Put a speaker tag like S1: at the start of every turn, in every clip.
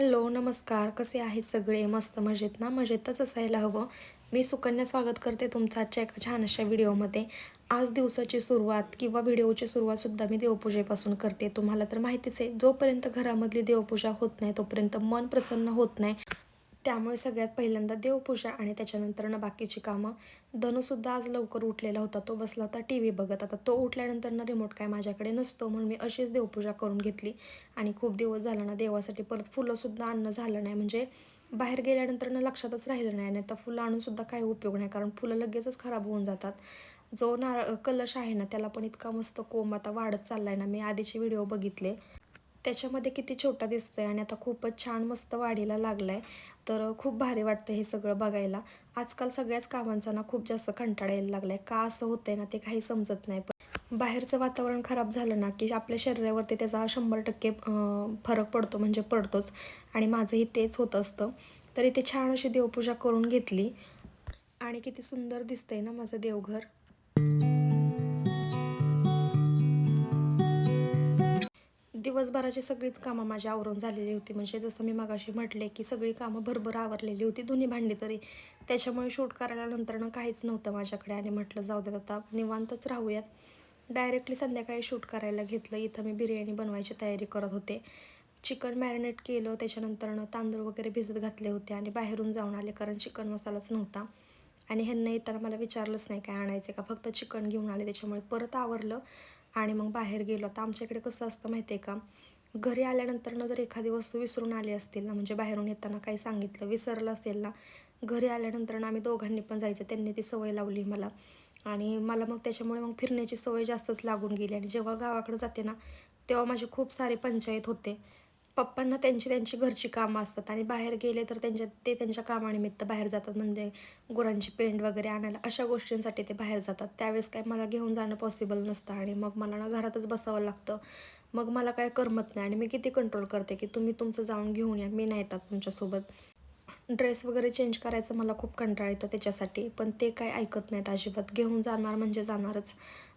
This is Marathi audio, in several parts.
S1: हॅलो नमस्कार. कसे आहेत सगळे? मस्त मजेत ना? मजेतच असायला हवं. मी सुकन्या स्वागत करते तुमचा आजच्या एका छान अशा व्हिडिओमध्ये. आज दिवसाची सुरुवात किंवा व्हिडिओची सुरुवातसुद्धा मी देवपूजेपासून करते. तुम्हाला तर माहितीच आहे जोपर्यंत घरामधली देवपूजा होत नाही तोपर्यंत मन प्रसन्न होत नाही. त्यामुळे सगळ्यात पहिल्यांदा देवपूजा आणि त्याच्यानंतरनं बाकीची कामं. धनूसुद्धा आज लवकर उठलेला होता तो बसला होता टी व्ही बघत. आता तो उठल्यानंतरनं रिमोट काय माझ्याकडे नसतो म्हणून मी अशीच देवपूजा करून घेतली. आणि खूप दिवस झाला ना देवासाठी परत फुलंसुद्धा आणणं झालं नाही. म्हणजे बाहेर गेल्यानंतरनं लक्षातच राहिलं नाही. आणि तर फुलं आणूनसुद्धा काही उपयोग नाही. कारण फुलं लगेचच खराब होऊन जातात. जो नारळ कलश आहे ना त्याला पण इतका मस्त कोंब आता वाढत चाललाय ना. मी आधीचे व्हिडिओ बघितले. त्याच्यामध्ये किती छोटा दिसतो आहे आणि आता खूपच छान मस्त वाढीला लागला आहे तर खूप भारी वाटतं हे सगळं बघायला. आजकाल सगळ्याच कामांचा ना खूप जास्त कंटाळा यायला लागलाय. का असं होतंय ना ते काही समजत नाही. पण बाहेरचं वातावरण खराब झालं ना की आपल्या शरीरावरती त्याचा शंभर टक्के फरक पडतो म्हणजे पडतोच. आणि माझंही तेच होत असतं. तर इथे छान अशी देवपूजा करून घेतली. आणि किती सुंदर दिसतंय ना माझं देवघर. दिवसभराची सगळीच कामं माझी आवरून झालेली होती. म्हणजे जसं मी मगाशी म्हटले की सगळी कामं भरभर आवरलेली होती. दोन्ही भांडी तरी. त्याच्यामुळे शूट करायला नंतरनं काहीच नव्हतं माझ्याकडे. आणि म्हटलं जाऊ देत आता निवांतच राहूयात. डायरेक्टली संध्याकाळी शूट करायला घेतलं. इथं मी बिर्याणी बनवायची तयारी करत होते. चिकन मॅरिनेट केलं. त्याच्यानंतरनं तांदूळ वगैरे भिजत घातले होते आणि बाहेरून जाऊन आले कारण चिकन मसालाच नव्हता. आणि ह्यांना येताना मला विचारलंच नाही काय आणायचं का? फक्त चिकन घेऊन आले. त्याच्यामुळे परत आवरलं. आणि मग बाहेर गेलो. आता आमच्या इकडे कसं असतं माहिती आहे का? घरी आल्यानंतर ना जर एखादी वस्तू विसरून आली असतील ना म्हणजे बाहेरून येताना काही सांगितलं विसरलं असेल ना घरी आल्यानंतर ना आम्ही दोघांनी पण जायचं. त्यांनी ती सवय लावली मला. आणि मला मग त्याच्यामुळे मग फिरण्याची सवय जास्तच लागून गेली. आणि जेव्हा गावाकडे जाते ना तेव्हा माझी खूप सारे पंचायत होते. पप्पांना त्यांची त्यांची घरची कामं असतात आणि बाहेर गेले तर त्यांच्या ते त्यांच्या कामानिमित्त बाहेर जातात म्हणजे गुरांची पेंड वगैरे आणायला. अशा गोष्टींसाठी ते बाहेर जातात. त्यावेळेस काय मला घेऊन जाणं पॉसिबल नसतं आणि मग मला ना घरातच बसावं लागतं. मग मला काय करमत नाही आणि मी किती कंट्रोल करते की तुम्ही तुमचं जाऊन घेऊन या. मी नाही येतात तुमच्यासोबत. ड्रेस वगैरे चेंज करायचं मला खूप कंटाळ येतं त्याच्यासाठी. पण ते काय ऐकत नाहीत अजिबात. घेऊन जाणार म्हणजे जाणारच.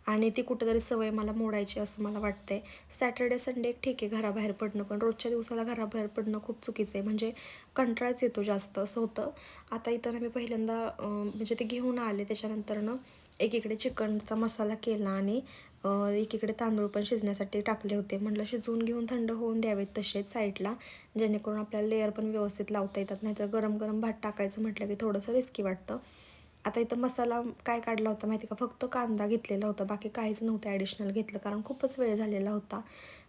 S1: आणि ती कुठेतरी सवय मला मोडायची असं मला वाटतंय. सॅटर्डे संडे एक ठीक आहे घराबाहेर पडणं पण रोजच्या दिवसाला घराबाहेर पडणं खूप चुकीचं आहे. म्हणजे कंटाळाच येतो जास्त असं होतं. आता इथं मी पहिल्यांदा म्हणजे ते घेऊन आले त्याच्यानंतरनं एकीकडे चिकनचा मसाला केला आणि एकीकडे तांदूळ पण शिजण्यासाठी टाकले होते. म्हटलं शिजवून घेऊन थंड होऊन द्यावेत तसेच साईडला जेणेकरून आपल्याला लेअर पण व्यवस्थित लावता येतात. नाहीतर गरम गरम भात टाकायचं म्हटलं की थोडंसं रिस्की वाटतं. आता इथं मसाला काय काढला होता माहिती का? फक्त कांदा घेतलेला होता. बाकी काहीच नव्हतं ॲडिशनल घेतलं कारण खूपच वेळ झालेला होता.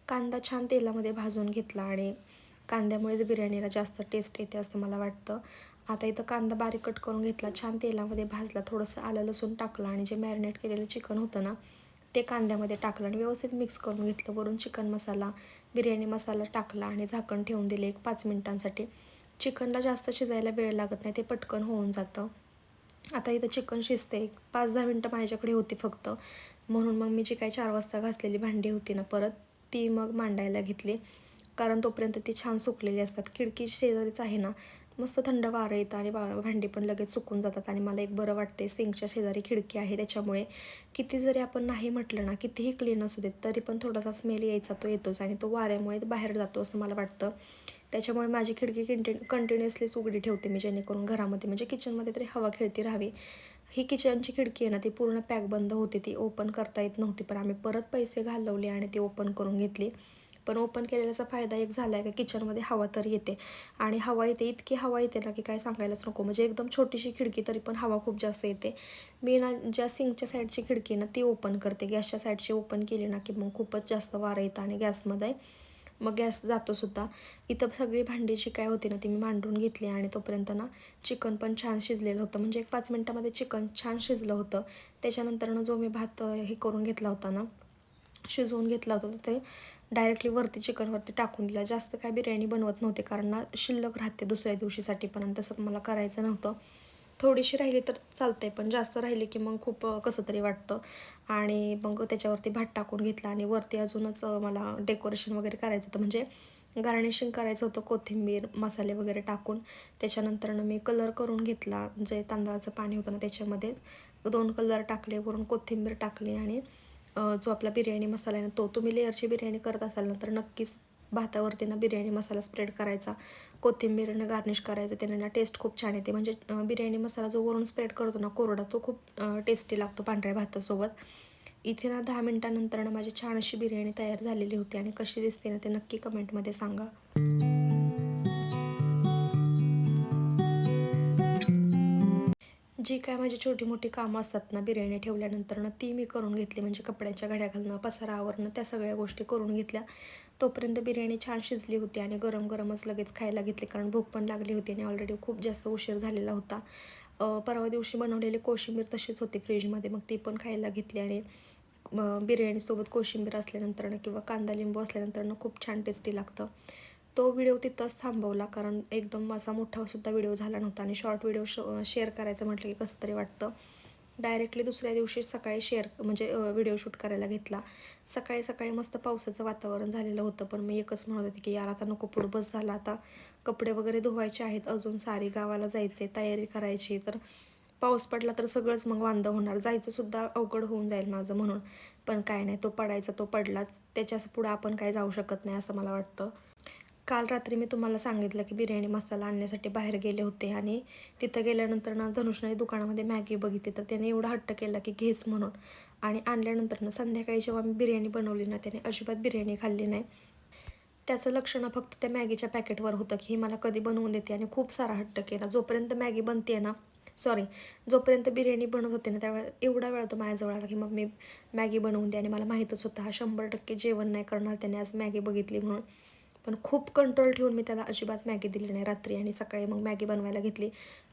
S1: कांदा छान तेलामध्ये भाजून घेतला आणि कांद्यामुळेच बिर्याणीला जास्त टेस्ट येते असं मला वाटतं. आता इथं कांदा बारीक कट करून घेतला छान तेलामध्ये भाजला थोडंसं आलं लसूण टाकलं आणि जे मॅरिनेट केलेलं चिकन होतं ना ते कांद्यामध्ये टाकलं आणि व्यवस्थित मिक्स करून घेतलं. वरून चिकन मसाला बिर्याणी मसाला टाकला आणि झाकण ठेवून दिले एक पाच मिनटांसाठी. चिकनला जास्त शिजायला वेळ लागत नाही ते पटकन होऊन जातं. आता इथं चिकन शिजते एक पाच दहा मिनटं माझ्याकडे होती फक्त. म्हणून मग मी जी काही चार वाजता घासलेली भांडी होती ना परत ती मग मांडायला घेतली. कारण तोपर्यंत ती छान सुकलेली असतात. खिडकी शेजारीच आहे ना. मस्त थंड वारं येतं आणि भांडी पण लगेच सुकून जातात आणि मला एक बरं वाटते सिंकच्या शेजारी खिडकी आहे. त्याच्यामुळे किती जरी आपण नाही म्हटलं ना कितीही क्लीन असू देत तरी पण थोडासा स्मेल यायचा तो येतोच आणि तो वाऱ्यामुळे बाहेर जातो असं मला वाटतं. त्याच्यामुळे माझी खिडकी कंटिन कंटिन्युअसलीच उघडी ठेवते मी जेणेकरून घरामध्ये म्हणजे किचनमध्ये तरी हवा खेळती राहावी. ही किचनची खिडकी आहे ना ती पूर्ण पॅक बंद होती. ती ओपन करता येत नव्हती पण आम्ही परत पैसे घालवले आणि ती ओपन करून घेतली. पण ओपन केलेल्याचा फायदा एक झाला आहे का किचनमध्ये हवा तर येते. आणि हवा येते इतकी हवा येते ना की काय सांगायलाच नको. म्हणजे एकदम छोटीशी खिडकी तरी पण हवा खूप जास्त येते. मी ना ज्या सिंकच्या साईडची खिडकी ना ती ओपन करते. गॅसच्या साईडची ओपन केली ना की मग खूपच जास्त वारं येतं आणि गॅसमध्ये मग गॅस जातो सुद्धा इथं सगळी भांडीची काय होती ना ती मी मांडून घेतली आणि तोपर्यंत ना चिकन पण छान शिजलेलं होतं. म्हणजे एक पाच मिनटामध्ये चिकन छान शिजलं होतं. त्याच्यानंतरनं जो मी भात हे करून घेतला होता ना शिजवून घेतला होता ते डायरेक्टली वरती चिकनवरती टाकून दिला. जास्त काय बिर्याणी बनवत नव्हते कारण ना शिल्लक राहते दुसऱ्या दिवशीसाठी पण आणि तसं मला करायचं नव्हतं. थोडीशी राहिली तर चालते पण जास्त राहिली की मग खूप कसं तरी वाटतं. आणि मग त्याच्यावरती भात टाकून घेतला आणि वरती अजूनच मला डेकोरेशन वगैरे करायचं होतं. म्हणजे गार्निशिंग करायचं होतं कोथिंबीर मसाले वगैरे टाकून. त्याच्यानंतरनं मी कलर करून घेतला जे तांदळाचं पाणी होतं ना त्याच्यामध्ये. दोन कलर टाकले वरून कोथिंबीर टाकली आणि जो आपला बिर्याणी मसाला आहे ना तो तुम्ही लेअरची बिर्याणी करत असाल ना तर नक्कीच भातावरती ना बिर्याणी मसाला स्प्रेड करायचा. कोथिंबीरनं गार्निश करायचं त्याने ना टेस्ट खूप छान येते. म्हणजे बिर्याणी मसाला जो वरून स्प्रेड करतो ना कोरडा तो खूप टेस्टी लागतो पांढऱ्या भातासोबत. इथे ना दहा मिनटानंतर ना माझी छान अशी बिर्याणी तयार झालेली होती आणि कशी दिसते ना ते नक्की कमेंटमध्ये सांगा. जी काय माझी छोटी मोठी कामं असतात ना बिर्याणी ठेवल्यानंतर ना ती मी करून घेतली. म्हणजे कपड्यांच्या घड्या घालणं पसारा आवरणं त्या सगळ्या गोष्टी करून घेतल्या. तोपर्यंत बिर्याणी छान शिजली होती आणि गरम गरमच लगेच खायला घेतली. कारण भूक पण लागली होती आणि ऑलरेडी खूप जास्त उशीर झालेला होता. परवा दिवशी बनवलेली कोशिंबीर तशीच होती फ्रीजमध्ये. मग ती पण खायला घेतली आणि बिर्याणीसोबत कोशिंबीर असल्यानंतरनं किंवा कांदा लिंबू असल्यानंतरनं खूप छान टेस्टी लागतं. तो व्हिडिओ तिथंच थांबवला कारण एकदम असा मोठा सुद्धा व्हिडिओ झाला नव्हता आणि शॉर्ट व्हिडिओ श शेअर करायचं म्हटलं की कसं तरी वाटतं. डायरेक्टली दुसऱ्या दिवशी सकाळी शेअर म्हणजे व्हिडिओ शूट करायला घेतला. सकाळी सकाळी मस्त पावसाचं वातावरण झालेलं होतं पण मी एकच म्हणत होते की यार आता नको पुढं बस झाला आता कपडे वगैरे धुवायचे आहेत अजून सारी गावाला जायचे तयारी करायची तर पाऊस पडला तर सगळंच मग वांदं होणार. जायचंसुद्धा अवघड होऊन जाईल माझं म्हणून. पण काय नाही तो पडायचा तो पडलाच. त्याच्या पुढं आपण काय जाऊ शकत नाही असं मला वाटतं. काल रात्री मी तुम्हाला सांगितलं की बिर्याणी मसाला आणण्यासाठी बाहेर गेले होते आणि तिथं गेल्यानंतर ना धनुषने दुकानामध्ये मॅगी बघितली तर त्याने एवढा हट्ट केला की घेच म्हणून. आणि आणल्यानंतर ना संध्याकाळी जेव्हा मी बिर्याणी बनवली ना त्याने अजिबात बिर्याणी खाल्ली नाही. त्याचं लक्ष ना फक्त त्या मॅगीच्या पॅकेटवर होतं की ही मला कधी बनवून देते आणि खूप सारा हट्ट केला. जोपर्यंत मॅगी बनते ना सॉरी जोपर्यंत बिर्याणी बनत होते ना त्यावेळेला एवढा वेळ तो माझ्याजवळ आला की मग मी मॅगी बनवून दे आणि मला माहीतच होतं हा शंभर टक्के जेवण नाही करणार त्याने आज मॅगी बघितली म्हणून. पण खूप कंट्रोल ठेवून मी त्याला अजिबात मॅगी दिली नाही रात्री आणि सकाळी मग मॅगी बनवायला घेतली.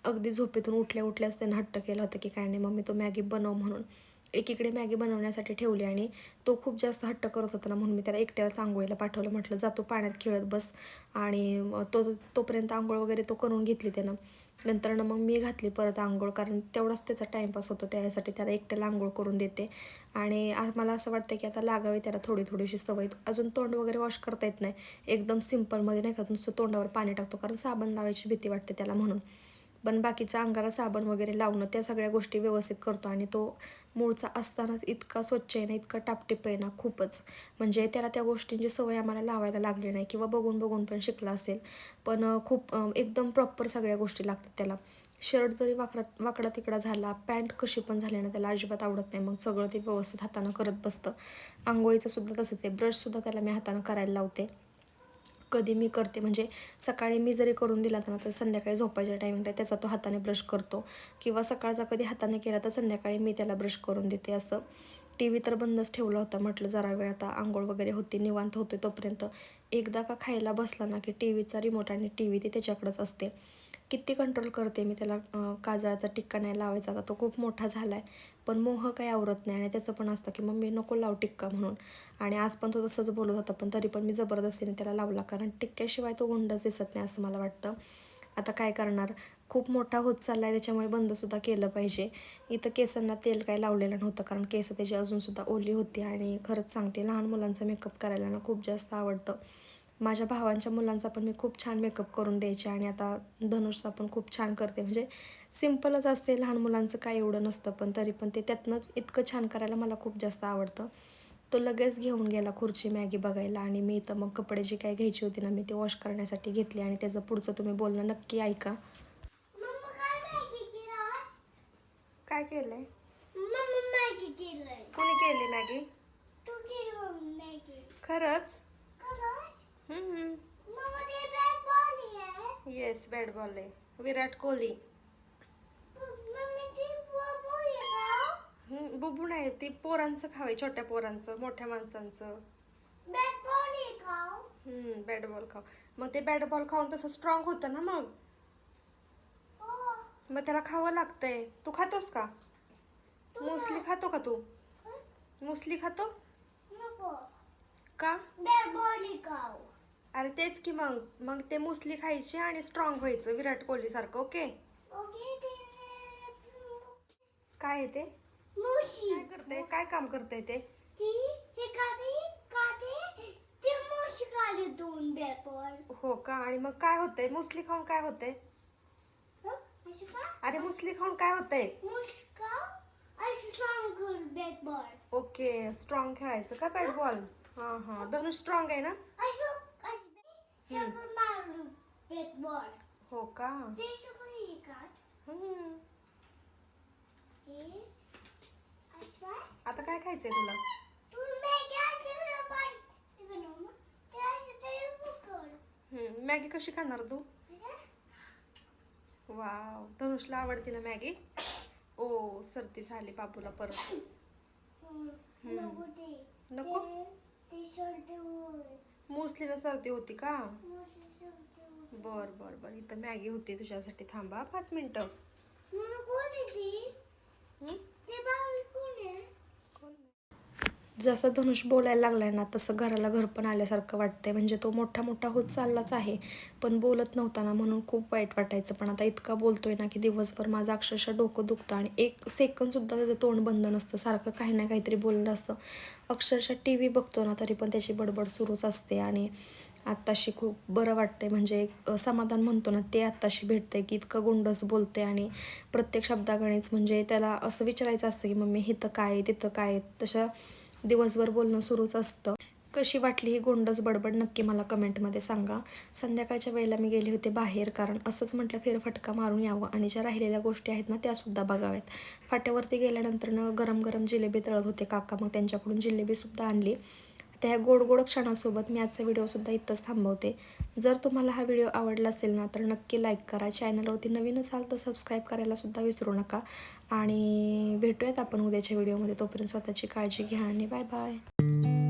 S1: अगदी झोपेतून उठल्या उठल्याच त्यानं हट्ट केलं होतं की काय नाही मम्मी तो मॅगी बनव म्हणून. एकीकडे मॅगी बनवण्यासाठी ठेवली आणि तो खूप जास्त हट्ट करत होता ना म्हणून मी त्याला एकट्याला आंघोळीला पाठवलं. म्हटलं जातो पाण्यात खेळत बस. आणि तो तोपर्यंत आंघोळ वगैरे तो करून घेतली त्यानं. नंतर मग मी घातली परत आंघोळ कारण तेवढाच त्याचा टाईमपास होतो त्यासाठी त्याला एकट्याला आंघोळ करून देते. आणि मला असं वाटतं की आता लागावी त्याला थोडी थोडीशी सवय. अजून तोंड वगैरे वॉश करता येत नाही. एकदम सिम्पलमध्ये नाही का नुसतं तोंडावर पाणी टाकतो कारण साबण लावायची भीती वाटते त्याला म्हणून. पण बाकीच्या अंगाला साबण वगैरे लावणं त्या सगळ्या गोष्टी व्यवस्थित करतो आणि तो मूळचा असतानाच इतका स्वच्छ आहे ना इतका टापटीप आहे ना खूपच. म्हणजे त्याला त्या गोष्टींची सवय आम्हाला लावायला लागली नाही किंवा बघून बघून पण शिकला असेल. पण खूप एकदम प्रॉपर सगळ्या गोष्टी लागतात त्याला. शर्ट जरी वाकडा वाकडा तिकडा झाला पॅन्ट कशी पण झाली ना त्याला अजिबात आवडत नाही. मग सगळं ते व्यवस्थित हातानं करत बसतं. आंघोळीचं सुद्धा तसंच आहे. ब्रशसुद्धा त्याला मी हातानं करायला लावते. कधी मी करते म्हणजे सकाळी मी जरी करून दिला तर ना तर संध्याकाळी झोपायच्या टायमिंगला त्याचा तो हाताने ब्रश करतो. किंवा सकाळचा कधी हाताने केला तर संध्याकाळी मी त्याला ब्रश करून देते असं. टी व्ही तर बंदच ठेवला होता म्हटलं जरा वेळ आता आंघोळ वगैरे होती निवांत होते तोपर्यंत. एकदा का खायला बसला ना की टी व्हीचा रिमोट आणि टी व्ही ते त्याच्याकडंच असते. किती कंट्रोल करते मी त्याला काजळाचा टिक्का नाही लावायचा. आता तो खूप मोठा झाला आहे पण मोह काही आवरत नाही आणि त्याचं पण असतं की मम्मी नको लाव टिक्का म्हणून. आणि आज पण तो तसंच बोलत होता पण तरी पण मी जबरदस्तीने त्याला लावला कारण टिक्क्याशिवाय तो गुंडच दिसत नाही असं मला वाटतं. आता काय करणार? खूप मोठा होत चालला आहे त्याच्यामुळे बंदसुद्धा केलं पाहिजे. इथं केसांना तेल काय लावलेलं नव्हतं कारण केस त्याची अजूनसुद्धा ओली होती आणि खरंच सांगते लहान मुलांचा मेकअप करायला ना खूप जास्त आवडतं. माझ्या भावांच्या मुलांचा पण मी खूप छान मेकअप करून द्यायचे आणि आता धनुषचा पण खूप छान करते. म्हणजे सिम्पलच असते लहान मुलांचं काय एवढं नसतं पण तरी पण ते त्यातनं इतकं छान करायला मला खूप जास्त आवडतं. तो लगेच घेऊन गेला खुर्ची मॅगी बघायला आणि मी इथं मग कपडे जी काय घ्यायची होती ना मी ते वॉश करण्यासाठी घेतली आणि त्याचं पुढचं तुम्ही बोलणं नक्की ऐका.
S2: काय
S1: केलंय? कोणी केली मॅगी. खरंच
S2: खरंच
S1: हम्म
S2: मम्मा ते बॅट बॉल आहे
S1: येस बॅट बॉल आहे. विराट कोहली.
S2: मम्मी ती बाबू
S1: नाही ती पोरांचं खावे छोट्या पोरांचं मोठ्या माणसांचं.
S2: बॅट बॉल
S1: खाऊ. मग ते बॅट बॉल खाऊन तसं स्ट्रॉंग होतं ना मग? मग त्याला खावं लागतंय. तू खातोस का? मुसली खातो का तू? मुसली खातो? का?
S2: बॅट बॉल का
S1: अरे तेच की मग मग ते मुसली खायची आणि स्ट्रॉंग व्हायचं विराट कोहली सारखं ओके
S2: ओके ते
S1: काय आहे ते? काय करते काय काम करते ते?
S2: हे दोन
S1: हो का? आणि मग काय होतंय? मुसली खाऊन काय होतंय? अरे मुसली खाऊन काय होतंय? ओके स्ट्रॉंग खेळायचं का बॅट बॉल हां हां. धनुष स्ट्रॉंग आहे ना?
S2: सगळं बेट बॉल
S1: हो का?
S2: ते सगळं हे काढ
S1: हम्म.
S2: ते
S1: आता काय खायचंय तुला?
S2: तू मॅगी पाहिजे इकडं मग ते असं ते
S1: हम्म, मॅगी कशी खाणार तू?
S2: असं
S1: वाव. धनुषला आवडते ना मॅगी? ओ सर्दी झाली बाबूला परत.
S2: नको ते
S1: नको?
S2: ते- ते सोडते होय
S1: मोस्टलीला सर्दी होती का. बर बर बर. इथं मॅगी होती तुझ्यासाठी. थांबा पाच मिनिटं
S2: म्हणून कोण आहे ती
S1: हम्म?
S2: ते बाळ कोण आहे
S1: जसं धनुष बोलायला लागला आहे ना तसं घराला घर पण आल्यासारखं वाटतंय. म्हणजे तो मोठा मोठा होत चाललाच आहे पण बोलत नव्हता ना म्हणून खूप वाईट वाटायचं. पण आता इतका बोलतोय ना की दिवसभर माझं अक्षरशः डोकं दुखतं आणि एक सेकंदसुद्धा त्याचं तोंड बंद नसतं. सारखं काही ना काहीतरी बोललं असतं. अक्षरशः टी व्ही बघतो ना तरी पण त्याची बडबड सुरूच असते आणि आत्ताशी खूप बरं वाटतंय. म्हणजे एक समाधान म्हणतो ना ते आत्ताशी भेटतंय की इतकं गोंडस बोलते आणि प्रत्येक शब्दागणीच म्हणजे त्याला असं विचारायचं असतं की मम्मी इथं काय आहे, तिथं काय आहे. तशा दिवसभर बोलणं सुरूच असतं. कशी वाटली ही गोंडस बडबड नक्की मला कमेंटमध्ये सांगा. संध्याकाळच्या वेळेला मी गेले होते बाहेर कारण असंच म्हटलं फेरफटका मारून यावं. आणि ज्या राहिलेल्या गोष्टी आहेत ना त्यासुद्धा बघाव्यात. फाट्यावरती गेल्यानंतरनं गरम गरम जिलेबी तळत होते काका. मग त्यांच्याकडून जिलेबीसुद्धा आणली. त्या गोड गोड क्षणासोबत मी आजचा व्हिडिओसुद्धा इथंच थांबवते. जर तुम्हाला हा व्हिडिओ आवडला असेल ना तर नक्की लाईक करा. चॅनलवरती नवीन असाल तर सबस्क्राईब करायलासुद्धा विसरू नका. आणि भेटूयात आपण उद्याच्या व्हिडिओमध्ये. तोपर्यंत स्वतःची काळजी घ्या आणि बाय बाय.